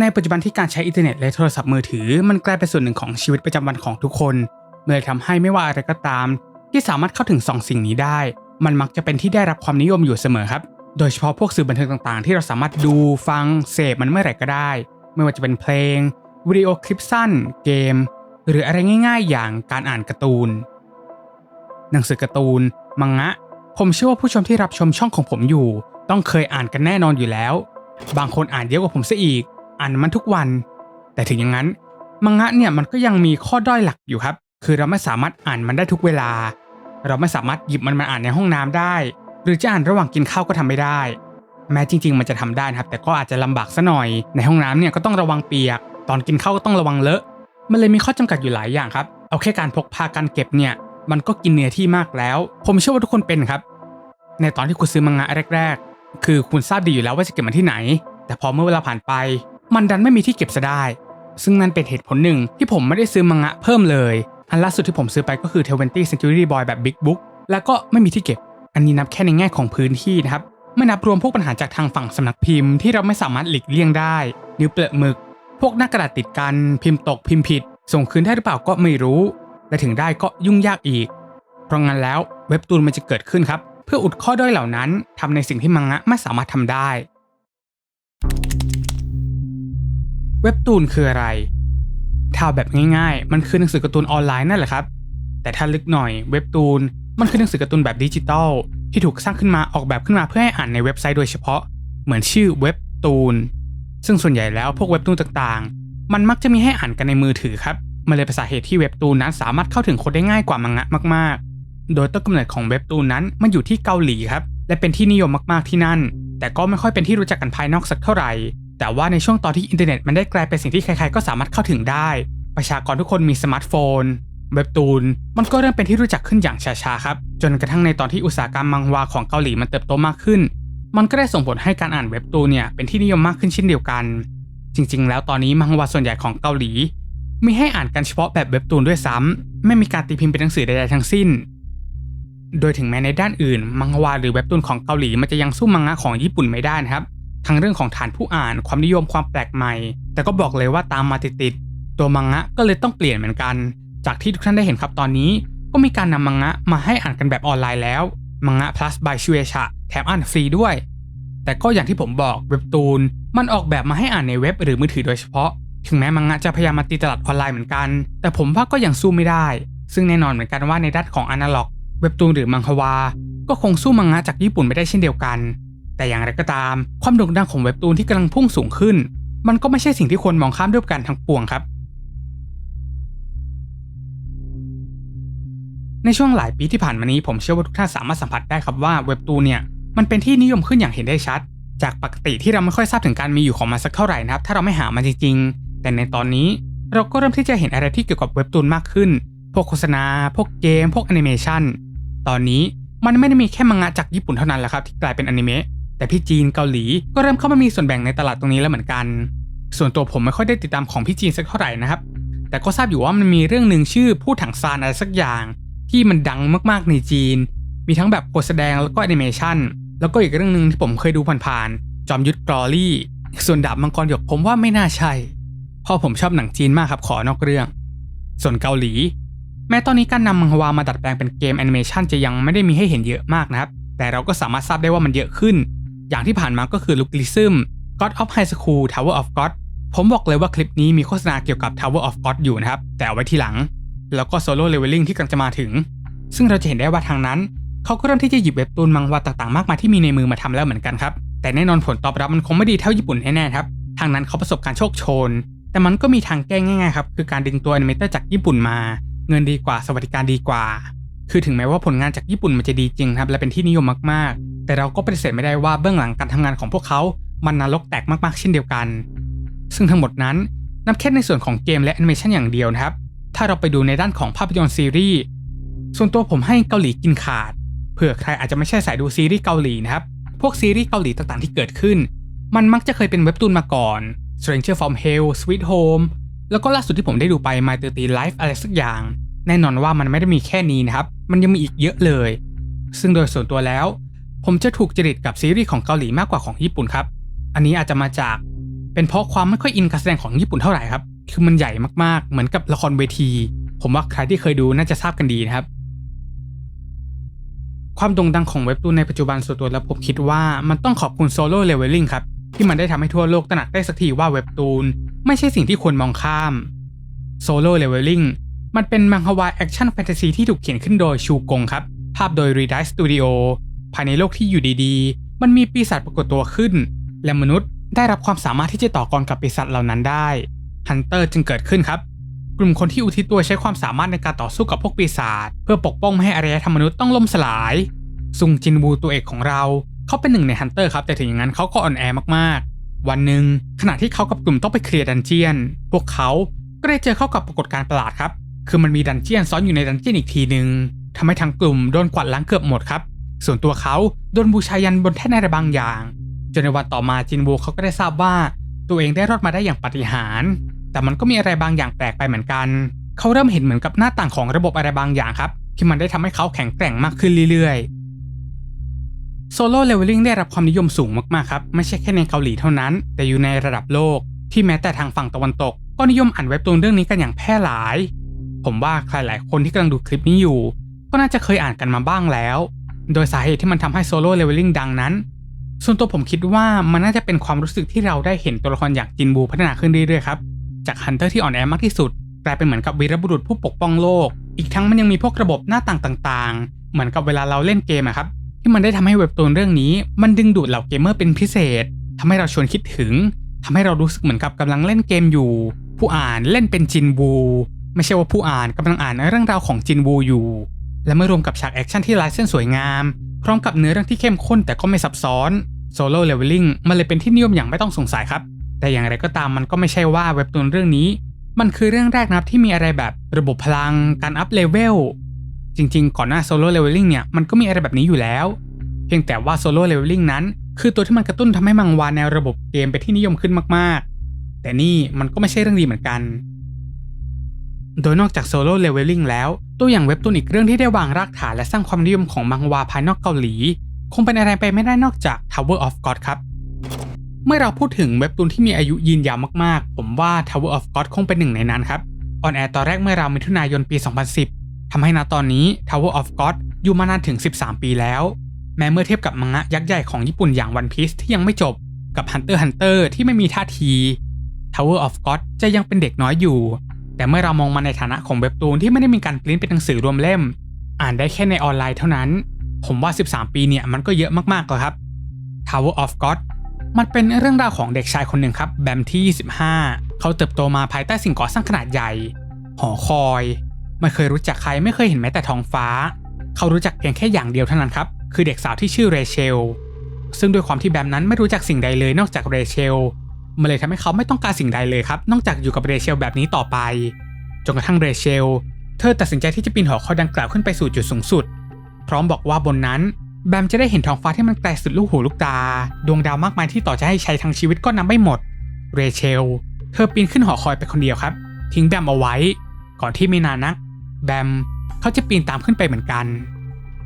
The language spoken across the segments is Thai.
ในปัจจุบันที่การใช้อินเทอร์เน็ตและโทรศัพท์มือถือ มันกลายเป็นส่วนหนึ่งของชีวิตประจำวันของทุกคนเมื่อทำให้ไม่ว่าอะไรก็ตาม ที่สามารถเข้าถึงสองสิ่งนี้ได้ มันมักจะเป็นที่ได้รับความนิยมอยู่เสมอครับ โดยเฉพาะพวกสื่อบันเทิงต่างๆ ที่เราสามารถดูฟังเสพมันเมื่อไหร่ก็ได้ ไม่ว่าจะเป็นเพลงวิดีโอคลิปสั้น เกม หรืออะไรง่าย ๆ อย่างการอ่านการ์ตูน หนังสือการ์ตูน มังงะ ผมเชื่อว่าผู้ชมที่รับชมช่องของผมอยู่ ต้องเคยอ่านกันแน่นอนอยู่แล้ว บางคนอ่านเยอะกว่าผมซะอีก อ่านมันทุกวัน แต่ถึงอย่างนั้นมังงะเนี่ยมันก็ยังมีข้อด้อยหลักอยู่ครับ คือเราไม่สามารถอ่านมันได้ทุกเวลา เราไม่สามารถหยิบมันมาอ่านในห้องน้ำได้ หรือจะอ่านระหว่างกินข้าวก็ทำไม่ได้ แม้จริง ๆ มันจะทำได้ครับ แต่ก็อาจจะลำบากซะหน่อย ในห้องน้ำเนี่ยก็ต้องระวังเปียก ตอนกินข้าวก็ต้องระวังเลอะ มันเลยมีข้อจำกัดอยู่หลายอย่างครับ เอาแค่การพกพาการเก็บเนี่ย มันก็กินเนื้อที่มากแล้ว ผมเชื่อว่าทุกคนเป็นครับ ในตอนที่คุณซื้อมังงะแรก ๆ คือคุณทราบดีอยู่แล้วว่าจะเก็บมันที่ไหน แต่พอเมื่อเวลาผ่านไป มันดันไม่มีที่เก็บซะได้ ซึ่งนั่นเป็นเหตุผลหนึ่งที่ผมไม่ได้ซื้อมังงะเพิ่มเลย อันล่าสุดที่ผมซื้อไปก็คือ 20 Century Boy แบบ Big Book แล้วก็ไม่มีที่เก็บ อันนี้นับแค่ในแง่ของพื้นที่นะครับ ไม่นับรวมพวกปัญหาจากทางฝั่งสำนักพิมพ์ที่เราไม่สามารถหลีกเลี่ยงได้ นิ้วเปลือกหมึก พวกหน้ากระดาษติดกัน พิมพ์ตก พิมพ์ผิด ส่งคืนได้หรือเปล่าก็ไม่รู้ และถึงได้ก็ยุ่งยากอีก เพราะงั้นแล้วเว็บตูนมันจะเกิดขึ้นครับ เพื่ออุดข้อด้อยเหล่านั้นทำในสิ่งที่มังงะไม่สามารถทำได้ เว็บตูนคืออะไร ถ้าแบบง่ายๆ มันคือหนังสือการ์ตูนออนไลน์นั่นแหละครับ แต่ถ้าลึกหน่อยเว็บตูน มันคือหนังสือการ์ตูนแบบดิจิตอลที่ถูกสร้างขึ้นมาออกแบบขึ้นมาเพื่อให้อ่านในเว็บไซต์โดยเฉพาะ เหมือนชื่อเว็บตูน ซึ่งส่วนใหญ่แล้วพวกเว็บตูนต่างๆ มันมักจะมีให้อ่านกันในมือถือครับมันเลยเป็นสาเหตุที่เว็บตูนนั้นสามารถเข้าถึงคนได้ง่ายกว่ามังงะมากๆ โดยต้นกำเนิดของเว็บตูนนั้นมันอยู่ที่เกาหลีครับ และเป็นที่นิยมมากๆที่นั่น แต่ก็ไม่ค่อยเป็นที่รู้จักกันภายนอกสักเท่าไหร่ แต่ว่าในช่วงตอนที่อินเทอร์เน็ตมันได้กลายเป็นสิ่งที่ใครๆก็สามารถเข้าถึงได้ ประชากรทุกคนมีสมาร์ทโฟน เว็บตูน มันก็เริ่มเป็นที่รู้จักขึ้นอย่างช้าๆครับ จนกระทั่งในตอนที่อุตสาหกรรมมังวาของเกาหลีมันเติบโตมากขึ้น มันก็ได้ส่งผลให้การอ่านเว็บตูนเนี่ยเป็นที่นิยมมากขึ้นเช่นเดียวกัน จริง ๆ แล้วตอนนี้มังวาส่วนใหญ่ของเกาหลี มีให้อ่านกันเฉพาะแบบเว็บตูนด้วยซ้ำไม่มีการตีพิมพ์เป็นหนังสือใดๆทั้งสิ้น โดยถึงแม้ในด้านอื่น มังวาหรือเว็บตูนของเกาหลีมันจะยังสู้มังงะของญี่ปุ่นไม่ได้นะครับ ทั้งเรื่องของฐานผู้อ่านความนิยมความแปลกใหม่ แต่ก็บอกเลยว่าตามมาติดๆตัวมังงะก็เลยต้องเปลี่ยนเหมือนกัน จากที่ทุกท่านได้เห็นครับตอนนี้ ก็มีการนำมังงะมาให้อ่านกันแบบออนไลน์แล้วมังงะ plus by ชูเอชะแถมอ่านฟรีด้วย แต่ก็อย่างที่ผมบอกเว็บตูนมันออกแบบมาให้อ่านในเว็บหรือมือถือโดยเฉพาะ ถึงแม้มังงะจะพยายามมาตีตลาดออนไลน์เหมือนกัน แต่ผมว่าก็ยังสู้ไม่ได้ ซึ่งแน่นอนเหมือนกันว่าในด้านของอนาล็อก เว็บตูนหรือมังฮวา ก็คงสู้มังงะจากญี่ปุ่นไม่ได้เช่นเดียวกัน แต่อย่างไรก็ตาม ความโด่งดังของเว็บตูนที่กำลังพุ่งสูงขึ้น มันก็ไม่ใช่สิ่งที่ควรมองข้ามด้วยกันทั้งปวงครับ ในช่วงหลายปีที่ผ่านมานี้ผมเชื่อว่าทุกท่านสามารถสัมผัสได้ครับว่าเว็บตูนเนี่ยมันเป็นที่นิยมขึ้นอย่างเห็นได้ชัด จากปกติที่เราไม่ค่อยทราบถึงการมีอยู่ของมันสักเท่าไหร่นะครับ ถ้าเราไม่หามันจริงๆ แต่ในตอนนี้เราก็เริ่มที่จะเห็นอะไรที่เกี่ยวกับเว็บตูนมากขึ้น พวกโฆษณา พวกเกม พวกแอนิเมชันตอนนี้มันไม่ได้มีแค่มังงะจากญี่ปุ่นเท่านั้นแหละครับที่กลายเป็นอนิเมะ แต่พี่จีนเกาหลีก็เริ่มเข้ามามีส่วนแบ่งในตลาดตรงนี้แล้วเหมือนกัน ส่วนตัวผมไม่ค่อยได้ติดตามของพี่จีนสักเท่าไหร่นะครับ แต่ก็ทราบอยู่ว่ามันมีเรื่องหนึ่งชื่อผู้ถังซานอะไรสักอย่าง ที่มันดังมากๆในจีน มีทั้งแบบบทแสดงแล้วก็แอนิเมชันแล้วก็อีกเรื่องหนึ่งที่ผมเคยดูผ่านๆจอมยุทธกรอลี่ ส่วนดาบมังกรหยกผมว่าไม่น่าใช่เพราะผมชอบหนังจีนมากครับขอนอกเรื่อง ส่วนเกาหลี แม้ตอนนี้การนำมังฮวามาดัดแปลงเป็นเกมแอนิเมชันจะยังไม่ได้มีให้เห็นเยอะมากนะครับ แต่เราก็สามารถทราบได้ว่ามันเยอะขึ้น อย่างที่ผ่านมาก็คือลุกลิซึม God of High School Tower of God ผมบอกเลยว่าคลิปนี้มีโฆษณาเกี่ยวกับ Tower of God อยู่นะครับ แต่เอาไว้ทีหลัง แล้วก็ Solo Leveling ที่กำลังจะมาถึง ซึ่งเราจะเห็นได้ว่าทางนั้น เขาก็เริ่มที่จะหยิบเว็บตูนมังวาต่างๆ มากมายที่มีในมือมาทำแล้วเหมือนกันครับ แต่แน่นอนผลตอบรับมันคงไม่ดีเท่าญี่ปุ่นแน่ๆครับ ทางนั้นเขาประสบการณ์โชคโชน แต่มันก็มีทางแก้ง่ายๆครับ คือการดึงตัวอนิเมเตอร์จากญี่ปุ่นมา เงินดีกว่า สวัสดิการดีกว่า คือถึงแม้ว่าผลงานจากญี่ปุ่นมันจะดีจริงครับ และเป็นที่นิยมมากๆ แต่เราก็ปฏิเสธไม่ได้ว่าเบื้องหลังการทำงานของพวกเขามันนรกแตกมากๆ เช่นเดียวกัน ซึ่งทั้งหมดนั้นนับแค่ในส่วนของเกมและแอนิเมชันอย่างเดียวนะครับ ถ้าเราไปดูในด้านของภาพยนตร์ซีรีส์ ส่วนตัวผมให้เกาหลีกินขาด เผื่อใครอาจจะไม่ใช่สายดูซีรีส์เกาหลีนะครับ พวกซีรีส์เกาหลีต่างๆที่เกิดขึ้น มันมักจะเคยเป็นเว็บตูนมาก่อน Stranger from Hell Sweet Home แล้วก็ล่าสุดที่ผมได้ดูไป My 30 Life อะไรสักอย่าง แน่นอนว่ามันไม่ได้มีแค่นี้นะครับ มันยังมีอีกเยอะเลย ซึ่งโดยส่วนตัวแล้ว ผมจะถูกจริตกับซีรีส์ของเกาหลีมากกว่าของญี่ปุ่นครับ อันนี้อาจจะมาจาก เป็นเพราะความไม่ค่อยอินการแสดงของญี่ปุ่นเท่าไหร่ครับ คือมันใหญ่มากๆ เหมือนกับละครเวที ผมว่าใครที่เคยดูน่าจะทราบกันดีนะครับ ความโด่งดังของเว็บตูนในปัจจุบันส่วนตัวแล้วผมคิดว่ามันต้องขอบคุณโซโล่เลเวลลิ่งครับ ที่มันได้ทำให้ทั่วโลกตระหนักได้สักทีว่าเว็บตูน ไม่ใช่สิ่งที่ควรมองข้ามโซโล่เลเวลลิ่งมันเป็นมังฮวาแอคชั่นแฟนตาซีที่ถูกเขียนขึ้นโดยชูกงครับ ภาพโดย Redeye Studio ภายในโลกที่อยู่ดีๆ มันมีปีศาจปรากฏตัวขึ้น และมนุษย์ได้รับความสามารถที่จะต่อกรกับปีศาจเหล่านั้นได้ฮันเตอร์จึงเกิดขึ้นครับ กลุ่มคนที่อุทิศตัวใช้ความสามารถในการต่อสู้กับพวกปีศาจเพื่อปกป้องไม่ให้อารยธรรมมนุษย์ต้องล่มสลายซุงจินวูตัวเอกของเรา เขาเป็นหนึ่งในฮันเตอร์ครับแต่ถึงอย่างนั้นเขาก็อ่อนแอมากๆ วันหนึ่งขณะที่เขากับกลุ่มต้องไปเคลียร์ดันเจียน พวกเขาก็ได้เจอเข้ากับปรากฏการณ์ประหลาดครับ คือมันมีดันเจียนซ้อนอยู่ในดันเจียนอีกทีหนึ่งทำให้ทั้งกลุ่มโดนกวาดล้างเกือบหมดครับ ส่วนตัวเขาโดนบูชายันบนแท่นอะไรบางอย่าง จนในวันต่อมาจินวูเขาก็ได้ทราบว่า ตัวเองได้รอดมาได้อย่างปาฏิหาริย์แต่มันก็มีอะไรบางอย่างแปลกไปเหมือนกัน เขาเริ่มเห็นเหมือนกับหน้าต่างของระบบอะไรบางอย่างครับ ที่มันได้ทำให้เขาแข็งแกร่งมากขึ้นเรื่อยๆโซโล่เลเวลลิ่งได้รับความนิยมสูงมากๆครับ ไม่ใช่แค่ในเกาหลีเท่านั้น แต่อยู่ในระดับโลก ที่แม้แต่ทางฝั่งตะวันตก ก็นิยมอ่านเว็บตูนเรื่องนี้กันอย่างแพร่หลาย ผมว่าใครหลายคนที่กำลังดูคลิปนี้อยู่ ก็น่าจะเคยอ่านกันมาบ้างแล้ว โดยสาเหตุที่มันทำให้โซโล่เลเวลลิ่งดังนั้น ส่วนตัวผมคิดว่ามันน่าจะเป็นความรู้สึกที่เราได้เห็นตัวละครอย่างจินบูพัฒนาขึ้นเรื่อยๆครับ จากฮันเตอร์ที่อ่อนแอมากที่สุด กลายเป็นเหมือนกับวีรบุรุษผู้ปกป้องโลก อีกทั้งมันยังมีพวกระบบหน้าต่างต่างๆ เหมือนกับเวลาเราเล่นเกมอะครับ ที่มันได้ทำให้เว็บตูนเรื่องนี้ มันดึงดูดเหล่าเกมเมอร์เป็นพิเศษทำให้เราชวนคิดถึงทำให้เรารู้สึกเหมือนกับกำลังเล่นเกมอยู่ ผู้อ่านเล่นเป็นจินบู ไม่ใช่ว่าผู้อ่านกำลังอ่านเรื่องราวของจินบูอยู่ และเมื่อรวมกับฉากแอคชั่นที่ลายเส้นสวยงาม พร้อมกับเนื้อเรื่องที่เข้มข้นแต่ก็ไม่ซับซ้อนโซโล่เลเวลลิ่งมันเลยเป็นที่นิยมอย่างไม่ต้องสงสัยครับ แต่อย่างไรก็ตามมันก็ไม่ใช่ว่าเว็บตูนเรื่องนี้ มันคือเรื่องแรกนะครับที่มีอะไรแบบระบบพลังการอัพเลเวลจริงๆ ก่อนหน้าโซโล่เลเวลลิ่งเนี่ยมันก็มีอะไรแบบนี้อยู่แล้ว เพียงแต่ว่าโซโล่เลเวลลิ่งนั้น คือตัวที่มันกระตุ้นทำให้มังวาแนวระบบเกมไปที่นิยมขึ้นมากๆ แต่นี่มันก็ไม่ใช่เรื่องดีเหมือนกัน โดยนอกจากโซโล่เลเวลลิ่งแล้ว ตัวอย่างเว็บตูนอีกเรื่องที่ได้วางรากฐานและสร้างความนิยมของมังวาภายนอกเกาหลี คงเป็นอะไรไปไม่ได้นอกจาก Tower of God ครับ เมื่อเราพูดถึงเว็บตูนที่มีอายุยืนยาวมากๆ ผมว่า Tower of God คงเป็นหนึ่งในนั้นครับออนแอร์ตอนแรกเมื่อราวมิถุนายนปี 2010 ทำให้ณตอนนี้ Tower of God อยู่มานานถึง 13 ปีแล้ว แม้เมื่อเทียบกับมังงะยักษ์ใหญ่ของญี่ปุ่นอย่าง One Piece ที่ยังไม่จบ กับ Hunter Hunter ที่ไม่มีท่าที Tower of God จะยังเป็นเด็กน้อยอยู่ แต่เมื่อเรามองมาในฐานะของเว็บตูนที่ไม่ได้มีการปริ้นเป็นหนังสือรวมเล่ม อ่านได้แค่ในออนไลน์เท่านั้น ผมว่า 13 ปีเนี่ยมันก็เยอะมากๆแล้วครับ Tower of God มันเป็นเรื่องราวของเด็กชายคนหนึ่งครับ แบมที่ 25 เขาเติบโตมาภายใต้สิ่งก่อสร้างขนาดใหญ่ หอคอย ไม่เคยรู้จักใครไม่เคยเห็นแม้แต่ท้องฟ้า เขารู้จักเพียงแค่อย่างเดียวเท่านั้นครับ คือเด็กสาวที่ชื่อเรเชล ซึ่งด้วยความที่แบมนั้นไม่รู้จักสิ่งใดเลยนอกจากเรเชล มันเลยทำให้เขาไม่ต้องการสิ่งใดเลยครับ นอกจากอยู่กับเรเชลแบบนี้ต่อไป จนกระทั่งเรเชล เธอตัดสินใจที่จะปีนหอคอยดังกล่าวขึ้นไปสู่จุดสูงสุด พร้อมบอกว่าบนนั้นแบมจะได้เห็นท้องฟ้าที่มันไกลสุดลูกหูลูกตา ดวงดาวมากมายที่ต่อจะให้ใช้ทั้งชีวิตก็นับไม่หมด เรเชล เธอปีนขึ้นหอคอยไปคนเดียวครับ ทิ้งแบมเอาไว้ ก่อนที่ไม่นานนัก แบมเขาจะปีนตามขึ้นไปเหมือนกัน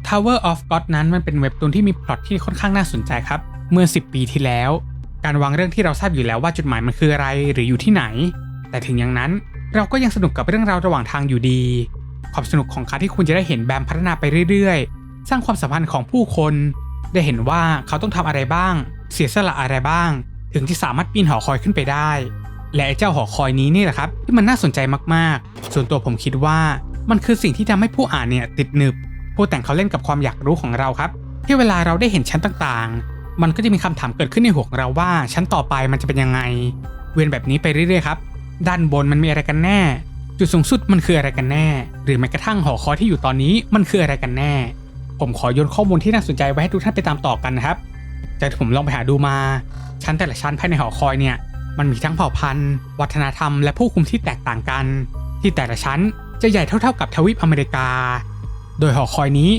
Tower of God นั้นมันเป็นเว็บตูนที่มีพล็อตที่ค่อนข้างน่าสนใจครับ เมื่อ 10 ปีที่แล้ว การวางเรื่องที่เราทราบอยู่แล้วว่าจุดหมายมันคืออะไรหรืออยู่ที่ไหน แต่ถึงอย่างนั้นเราก็ยังสนุกกับเรื่องราวระหว่างทางอยู่ดี ความสนุกของกาที่คุณจะได้เห็นแบมพัฒนาไปเรื่อยๆ สร้างความสัมพันธ์ของผู้คน ได้เห็นว่าเขาต้องทำอะไรบ้าง เสียสละอะไรบ้าง ถึงที่สามารถปีนหอคอยขึ้นไปได้ และเจ้าหอคอยนี้นี่แหละครับที่มันน่าสนใจมากๆ ส่วนตัวผมคิดว่ามันคือสิ่งที่ทำให้ผู้อ่านเนี่ยติดหนึบ ผู้แต่งเขาเล่นกับความอยากรู้ของเราครับ ที่เวลาเราได้เห็นชั้นต่างๆ มันก็จะมีคำถามเกิดขึ้นในหัวของเราว่า ชั้นต่อไปมันจะเป็นยังไง เวียนแบบนี้ไปเรื่อยๆครับด้านบนมันมีอะไรกันแน่ จุดสูงสุดมันคืออะไรกันแน่ หรือแม้กระทั่งหอคอยที่อยู่ตอนนี้มันคืออะไรกันแน่ ผมขอโยนข้อมูลที่น่าสนใจไว้ให้ทุกท่านไปตามต่อกันนะครับจากที่ผมลองไปหาดูมา ชั้นแต่ละชั้นภายในหอคอยเนี่ยมันมีทั้งเผ่าพันธุ์ วัฒนธรรม และผู้คุมที่แตกต่างกัน ที่แต่ละชั้นจะใหญ่เท่าๆกับทวีปอเมริกา โดยหอคอยนี้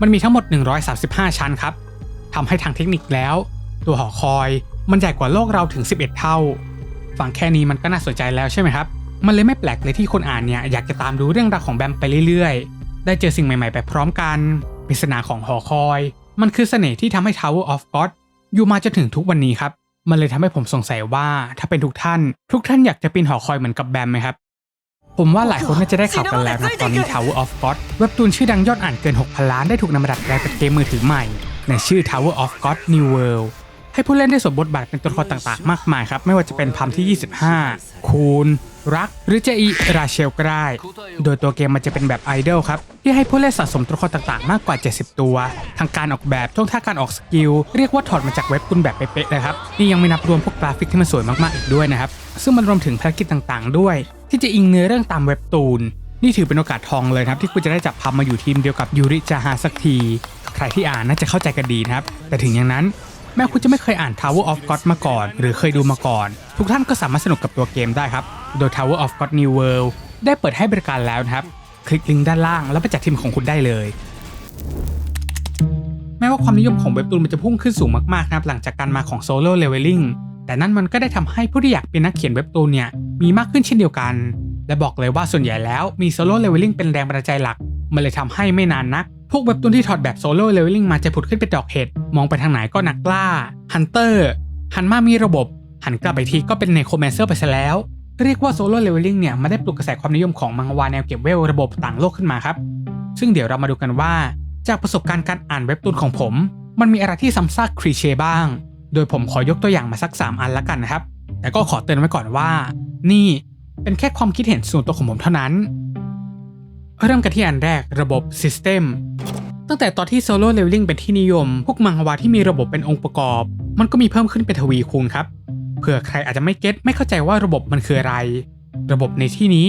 มันมีทั้งหมด 135 ชั้นครับ ทำให้ทางเทคนิคแล้ว ตัวหอคอยมันใหญ่กว่าโลกเราถึง 11 เท่า ฟังแค่นี้มันก็น่าสนใจแล้วใช่ไหมครับ มันเลยไม่แปลกเลยที่คนอ่านเนี่ยอยากจะตามดูเรื่องราวของแบมไปเรื่อยๆ ได้เจอสิ่งใหม่ๆไปพร้อมกันปริศนาของหอคอย มันคือเสน่ห์ที่ทำให้ Tower of God อยู่มาจนถึงทุกวันนี้ครับ มันเลยทำให้ผมสงสัยว่าถ้าเป็นทุกท่าน ทุกท่านอยากจะปีนหอคอยเหมือนกับแบมไหมครับ ผมว่าหลายคนน่าจะได้ข่าวกันแล้วนะตอนนี้ Tower of God เว็บตูนชื่อดังยอดอ่านเกิน 6,000 ล้านได้ถูกนำมาดัดแปลงเป็นเกมมือถือใหม่ ในชื่อ Tower of God New World ให้ผู้เล่นได้สวมบทบาทเป็นตัวละครต่างๆ มากมายครับ ไม่ว่าจะเป็นพัมที่ 25 คูนรัก หรือจะอีราเชลก็ได้โดยตัวเกมมันจะเป็นแบบไอดอลครับ ที่ให้ผู้เล่นสะสมตัวละครต่างๆ มากกว่า 70 ตัว ทางการออกแบบท่วงท่าการออกสกิล เรียกว่าถอดมาจากเว็บตุนแบบเป๊ะๆเลยครับ นี่ยังไม่นับรวมพวกกราฟิกที่มันสวยมากๆอีกด้วยนะครับ ซึ่งมันรวมถึงภารกิจต่างๆ ด้วย ที่จะอิงเนื้อเรื่องตามเว็บตูน นี่ถือเป็นโอกาสทองเลยครับ ที่คุณจะได้จับพัมมาอยู่ทีมเดียวกับยูริจาฮาสักที ใครที่อ่านน่าจะเข้าใจกันดีนะครับ แต่ถึงอย่างนั้น แม้คุณจะไม่เคยอ่าน Tower of God มาก่อน หรือเคยดูมาก่อน ทุกท่านก็สามารถสนุกกับตัวเกมได้ครับ โดย Tower of God New World ได้เปิดให้บริการแล้วนะครับ คลิกลิงก์ด้านล่างแล้วไปจัดทีมของคุณได้เลยแม้ว่าความนิยมของเว็บตูนมันจะพุ่งขึ้นสูงมากๆนะครับหลังจากการมาของโซโล่เลเวลลิ่ง แต่นั่นมันก็ได้ทำให้ผู้ที่อยากเป็นนักเขียนเว็บตูนเนี่ยมีมากขึ้นเช่นเดียวกัน และบอกเลยว่าส่วนใหญ่แล้วมีโซโล่เลเวลลิ่งเป็นแรงบันดาลใจหลัก มันเลยทำให้ไม่นานนัก พวกเว็บตูนที่ถอดแบบโซโล่เลเวลลิ่งมาจะผุดขึ้นเป็นดอกเห็ดมองไปทางไหนก็นักล่าฮันเตอร์หันมามีระบบ หันกลับไปทีก็เป็นเนโครแมนเซอร์ไปซะแล้วเรียกว่าโซโล่เลเวลลิ่งเนี่ยมาได้ปลุกกระแสความนิยมของมังวาแนวเก็บเวลระบบต่างโลกขึ้นมาครับ ซึ่งเดี๋ยวเรามาดูกันว่า จากประสบการณ์การอ่านเว็บตูนของผม มันมีอะไรที่ซ้ำซากคลีเช่บ้าง โดยผมขอยกตัวอย่างมาสัก 3 อันละกันนะครับ แต่ก็ขอเตือนไว้ก่อนว่า นี่เป็นแค่ความคิดเห็นส่วนตัวของผมเท่านั้น เริ่มกันที่อันแรกระบบ System ตั้งแต่ตอนที่ Solo Leveling เป็นที่นิยม พวกมังฮวาที่มีระบบเป็นองค์ประกอบ มันก็มีเพิ่มขึ้นเป็นทวีคูณครับ เผื่อใครอาจจะไม่เก็ตไม่เข้าใจว่าระบบมันคืออะไร ระบบในที่นี้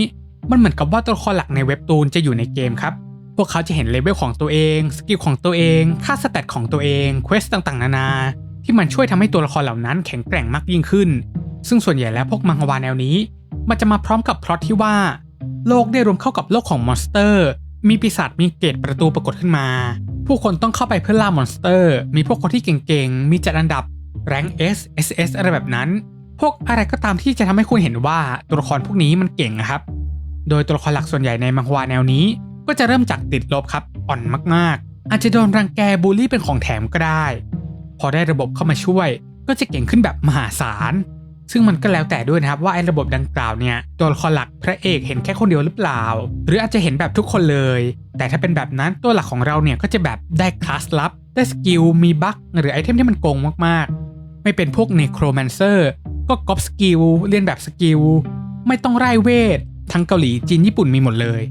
มันเหมือนกับว่าตัวละครหลักในเว็บตูนจะอยู่ในเกมครับพวกเขาจะเห็นเลเวลของตัวเอง สกิลของตัวเอง ค่าสแตทของตัวเอง เควสต่างๆ นานา ที่มันช่วยทำให้ตัวละครเหล่านั้นแข็งแกร่งมากยิ่งขึ้น ซึ่งส่วนใหญ่แล้วพวกมังฮวาแนวนี้ มันจะมาพร้อมกับพล็อตที่ว่า โลกได้รวมเข้ากับโลกของมอนสเตอร์ มีปีศาจมีเกตประตูปรากฏขึ้นมา ผู้คนต้องเข้าไปเพื่อล่ามอนสเตอร์ มีพวกคนที่เก่งๆ มีจัดอันดับแรง S SS อะไรแบบนั้น พวกอะไรก็ตามที่จะทำให้คุณเห็นว่าตัวละครพวกนี้มันเก่งนะครับ โดยตัวละครหลักส่วนใหญ่ในมังฮวาแนวนี้ ก็จะเริ่มจากติดลบครับอ่อนมากๆ อาจจะโดนรังแกบูลลี่เป็นของแถมก็ได้ พอได้ระบบเข้ามาช่วย ก็จะเก่งขึ้นแบบมหาศาล ซึ่งมันก็แล้วแต่ด้วยนะครับว่าไอ้ระบบดังกล่าวเนี่ยตัวละครหลักพระเอกเห็นแค่คนเดียวหรือเปล่า หรืออาจจะเห็นแบบทุกคนเลย แต่ถ้าเป็นแบบนั้นตัวหลักของเราเนี่ยก็จะแบบได้คลาสลับ ได้สกิล มีบั๊กหรือไอเทมที่มันโกงมากๆ ไม่เป็นพวกเนโครแมนเซอร์ก็ก๊อปสกิลเรียนแบบสกิลไม่ต้องไร้เวท ทั้งเกาหลีจีนญี่ปุ่นมีหมดเลย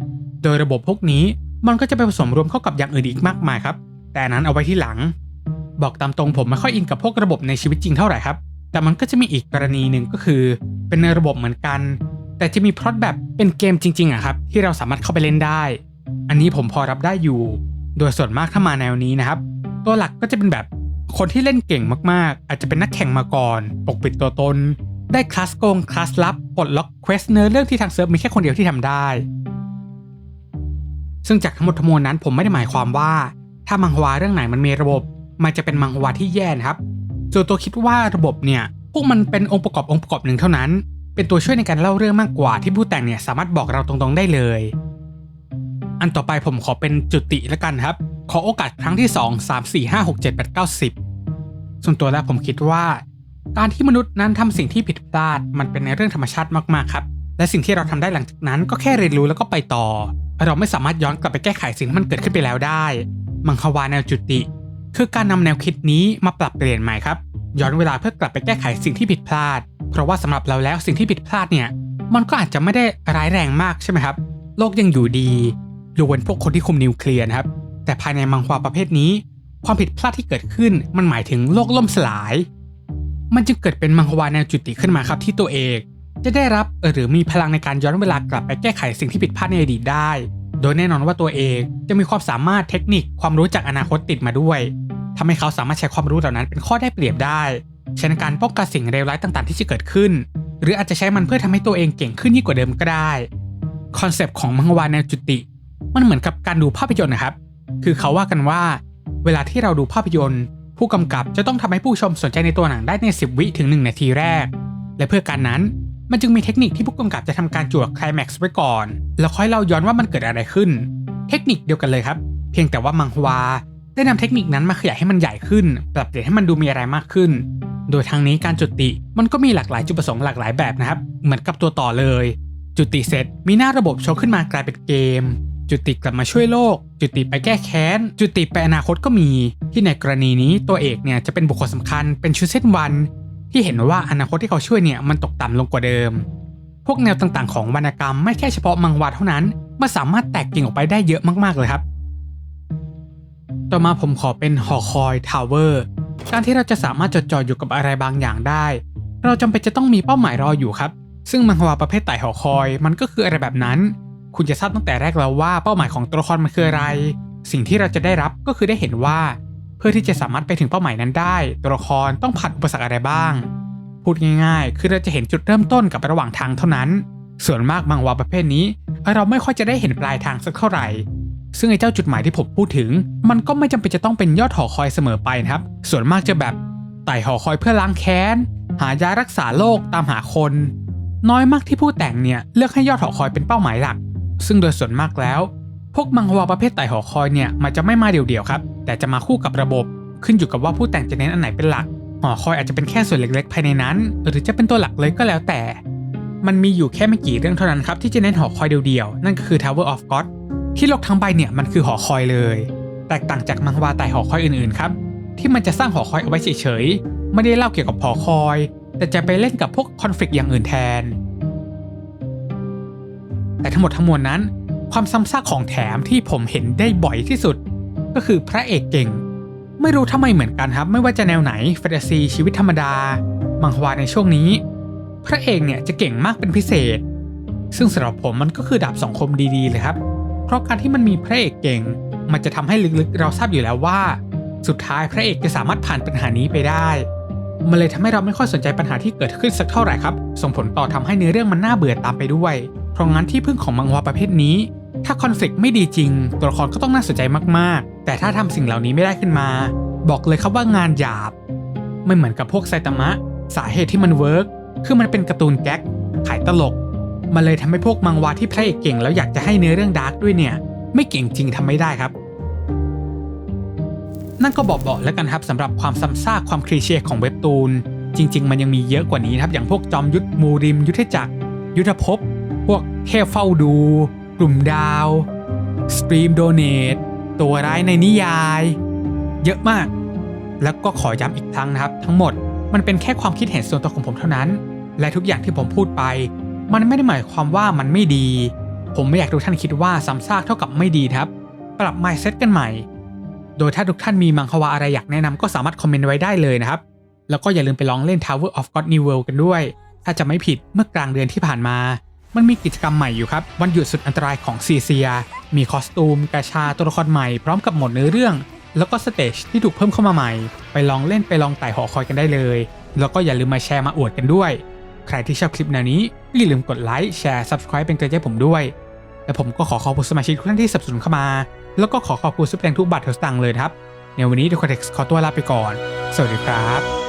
โดยระบบพวกนี้มันก็จะไปผสมรวมเข้ากับอย่างอื่นอีกมากมายครับ แต่นั้นเอาไว้ที่หลัง บอกตามตรงผมไม่ค่อยอินกับพวกระบบในชีวิตจริงเท่าไหร่ครับ แต่มันก็จะมีอีกกรณีหนึ่งก็คือ เป็นในระบบเหมือนกัน แต่จะมีพล็อตแบบเป็นเกมจริงๆอะครับที่เราสามารถเข้าไปเล่นได้ อันนี้ผมพอรับได้อยู่ โดยส่วนมากถ้ามาแนวนี้นะครับ ตัวหลักก็จะเป็นแบบคนที่เล่นเก่งมากๆ อาจจะเป็นนักแข่งมาก่อน ปกปิดตัวตน ได้คลาสโกงคลาสลับปลดล็อกเควสเนื้อเรื่องที่ทางเซิร์ฟมีแค่คนเดียวที่ทำได้ ซึ่งจากทั้งหมดทั้งมวลนั้นผมไม่ได้หมายความว่า ถ้ามังฮวาเรื่องไหนมันมีระบบ มันจะเป็นมังฮวาที่แย่นะครับส่วนตัวคิดว่าระบบเนี่ยพวกมันเป็นองค์ประกอบองค์ประกอบหนึ่งเท่านั้น เป็นตัวช่วยในการเล่าเรื่องมากกว่าที่ผู้แต่งเนี่ยสามารถบอกเราตรงๆได้เลย อันต่อไปผมขอเป็นจุติแล้วกันครับ ขอโอกาสครั้งที่ 2 3 4 5 6 7 8 9 10 ส่วนตัวแล้วผมคิดว่า การที่มนุษย์นั้นทำสิ่งที่ผิดพลาดมันเป็นในเรื่องธรรมชาติมากๆครับและสิ่งที่เราทำได้หลังจากนั้นก็แค่เรียนรู้แล้วก็ไปต่อ เราไม่สามารถย้อนกลับไปแก้ไขสิ่งที่มันเกิดขึ้นไปแล้วได้ มังควาแนวจุติ คือการนำแนวคิดนี้มาปรับเปลี่ยนใหม่ครับย้อนเวลาเพื่อกลับไปแก้ไขสิ่งที่ผิดพลาด เพราะว่าสำหรับเราแล้วสิ่งที่ผิดพลาดเนี่ยมันก็อาจจะไม่ได้ร้ายแรงมากใช่ไหมครับ โลกยังอยู่ดียกเว้นพวกคนที่คุมนิวเคลียร์นะครับ แต่ภายในมังควาประเภทนี้ ความผิดพลาดที่เกิดขึ้นมันหมายถึงโลกล่มสลาย มันจึงเกิดเป็นมังควาแนวจุติขึ้นมาครับที่ตัวเองจะได้รับหรือมีพลังในการย้อนเวลากลับไปแก้ไขสิ่งที่ผิดพลาดในอดีตได้ โดยแน่นอนว่าตัวเองจะมีความสามารถเทคนิคความรู้จากอนาคตติดมาด้วย ทำให้เขาสามารถใช้ความรู้เหล่านั้นเป็นข้อได้เปรียบได้ใช้ในการป้องกันสิ่งเลวร้ายต่างๆ ที่จะเกิดขึ้น หรืออาจจะใช้มันเพื่อทำให้ตัวเองเก่งขึ้นยิ่งกว่าเดิมก็ได้คอนเซปต์ของมังวานแนวจุติ มันเหมือนกับการดูภาพยนตร์นะครับ คือเขาว่ากันว่า เวลาที่เราดูภาพยนตร์ ผู้กำกับจะต้องทำให้ผู้ชมสนใจในตัวหนังได้ใน 10 วิถึง 1 นาทีแรก และเพื่อการนั้นมันจึงมีเทคนิคที่ผู้กำกับจะทำการจวดคลแม็กซ์ไว้ก่อน แล้วค่อยเล่าย้อนว่ามันเกิดอะไรขึ้น เทคนิคเดียวกันเลยครับ เพียงแต่ว่ามังฮวา ได้นำเทคนิคนั้นมาขยายให้มันใหญ่ขึ้น ปรับเปลี่ยนให้มันดูมีอะไรมากขึ้น โดยทางนี้การจุติมันก็มีหลากหลายจุดประสงค์หลากหลายแบบนะครับ เหมือนกับตัวต่อเลย จุติเสร็จมีหน้าระบบโชว์ขึ้นมากลายเป็นเกม จุติกลับมาช่วยโลก จุติไปแก้แค้น จุติไปอนาคตก็มี ที่ในกรณีนี้ตัวเอกเนี่ยจะเป็นบุคคลสำคัญเป็นชูเส้นวัน ที่เห็นว่าอนาคตที่เขาช่วยเนี่ยมันตกต่ำลงกว่าเดิม พวกแนวต่างๆ ของวรรณกรรมไม่แค่เฉพาะมังวาเท่านั้นมันสามารถแตกกิ่งออกไปได้เยอะมากๆเลยครับ ต่อมาผมขอเป็นหอคอยทาวเวอร์การที่เราจะสามารถจดจ่ออยู่กับอะไรบางอย่างได้ เราจำเป็นจะต้องมีเป้าหมายรออยู่ครับ ซึ่งมังฮวาประเภทไต่หอคอยมันก็คืออะไรแบบนั้น คุณจะทราบตั้งแต่แรกแล้วว่าเป้าหมายของตัวละครมันคืออะไร สิ่งที่เราจะได้รับก็คือได้เห็นว่า เพื่อที่จะสามารถไปถึงเป้าหมายนั้นได้ ตัวละครต้องผ่านอุปสรรคอะไรบ้าง พูดง่าย ๆ คือเราจะเห็นจุดเริ่มต้นกับระหว่างทางเท่านั้น ส่วนมากมังฮวาประเภทนี้ เราไม่ค่อยจะได้เห็นปลายทางสักเท่าไหร่ ซึ่งไอ้เจ้าจุดหมายที่ผมพูดถึง มันก็ไม่จำเป็นจะต้องเป็นยอดหอคอยเสมอไปนะครับ ส่วนมากจะแบบไต่หอคอยเพื่อล้างแค้น หายารักษาโรคตามหาคน น้อยมากที่ผู้แต่งเนี่ยเลือกให้ยอดหอคอยเป็นเป้าหมายหลัก ซึ่งโดยส่วนมากแล้ว พวกมังฮวาประเภทไต่หอคอยเนี่ยมันจะไม่มาเดี่ยวๆครับ แต่จะมาคู่กับระบบ ขึ้นอยู่กับว่าผู้แต่งจะเน้นอันไหนเป็นหลัก หอคอยอาจจะเป็นแค่ส่วนเล็กๆ ภายในนั้น หรือจะเป็นตัวหลักเลยก็แล้วแต่ มันมีอยู่แค่ไม่กี่เรื่องเท่านั้นครับที่จะเน้นหอคอยเดียวๆ นั่นก็คือ Tower of God ที่โลกทั้งใบเนี่ยมันคือหอคอยเลย แตกต่างจากมังวาไต่หอคอยอื่นๆครับ ที่มันจะสร้างหอคอยเอาไว้เฉยๆ ไม่ได้เล่าเกี่ยวกับหอคอย แต่จะไปเล่นกับพวกคอนฟ lict อย่างอื่นแทน แต่ทั้งหมดทั้งมวลนั้น ความซ้ำซากของแถมที่ผมเห็นได้บ่อยที่สุด ก็คือพระเอกเก่ง ไม่รู้ทำไมเหมือนกันครับ ไม่ว่าจะแนวไหนแฟนตาซีชีวิตธรรมดา มังฮวาในช่วงนี้ พระเอกเนี่ยจะเก่งมากเป็นพิเศษ ซึ่งสำหรับผมมันก็คือดาบสองคมดีๆเลยครับ เพราะการที่มันมีพระเอกเก่ง มันจะทำให้ลึกๆ เราทราบอยู่แล้วว่า สุดท้ายพระเอกจะสามารถผ่านปัญหานี้ไปได้ มันเลยทำให้เราไม่ค่อยสนใจปัญหาที่เกิดขึ้นสักเท่าไหร่ครับ ส่งผลต่อทำให้เนื้อเรื่องมันน่าเบื่อตามไปด้วย เพราะงั้นที่พึ่งของมังฮวาประเภทนี้ ถ้าคอนฟ lict ไม่ดีจริง ตัวละครก็ต้องน่าสนใจมากๆ แต่ถ้าทำสิ่งเหล่านี้ไม่ได้ขึ้นมา บอกเลยครับว่างานหยาบ ไม่เหมือนกับพวกไซตามะ สาเหตุที่มันเวิร์กคือมันเป็นการ์ตูนแก๊กขายตลก มันเลยทำให้พวกมังวาที่พระเอกเก่งแล้วอยากจะให้เนื้อเรื่องดาร์กด้วยเนี่ย ไม่เก่งจริงทำไม่ได้ครับ นั่นก็บอกบอกแล้วกันครับสำหรับความซ้ำซากความคลีเช่ของเว็บตูน จริง ๆ มันยังมีเยอะกว่านี้ครับอย่างพวกจอมยุทธมูริม ยุทธจักร ยุทธภพ พวกเทพเฝ้าดู กลุ่มดาวสตรีมโดเนตตัวร้ายในนิยาย เยอะมาก แล้วก็ขอย้ำอีกครั้งนะครับ ทั้งหมดมันเป็นแค่ความคิดเห็นส่วนตัวของผมเท่านั้น และทุกอย่างที่ผมพูดไป มันไม่ได้หมายความว่ามันไม่ดี ผมไม่อยากทุกท่านคิดว่าซ้ำซากเท่ากับไม่ดีครับ ปรับ mindset กันใหม่ โดยถ้าทุกท่านมีมังควาอะไรอยากแนะนำก็สามารถคอมเมนต์ไว้ได้เลยนะครับ แล้วก็อย่าลืมไปลองเล่น Tower of God New World กันด้วย ถ้าจะไม่ผิดเมื่อกลางเดือนที่ผ่านมา มันมีกิจกรรมใหม่อยู่ครับ วันหยุดสุดอันตรายของซีเซีย มีคอสตูมกาชาตัวละครใหม่พร้อมกับหมดเนื้อเรื่อง แล้วก็สเตจที่ถูกเพิ่มเข้ามาใหม่ ไปลองเล่นไปลองไต่หอคอยกันได้เลย แล้วก็อย่าลืมมาแชร์มาอวดกันด้วย ใครที่ชอบคลิปแนวนี้ อย่าลืมกดไลค์แชร์ subscribe เป็นกำลังใจให้ผมด้วย และผมก็ขอขอบคุณสมาชิกทุกท่านที่สนับสนุนเข้ามา แล้วก็ขอขอบคุณซุปแดงทุกบัตรทุกสตางค์เลยครับ ในวันนี้ดูคอนเท็กซ์ขอตัวลาไปก่อน สวัสดีครับ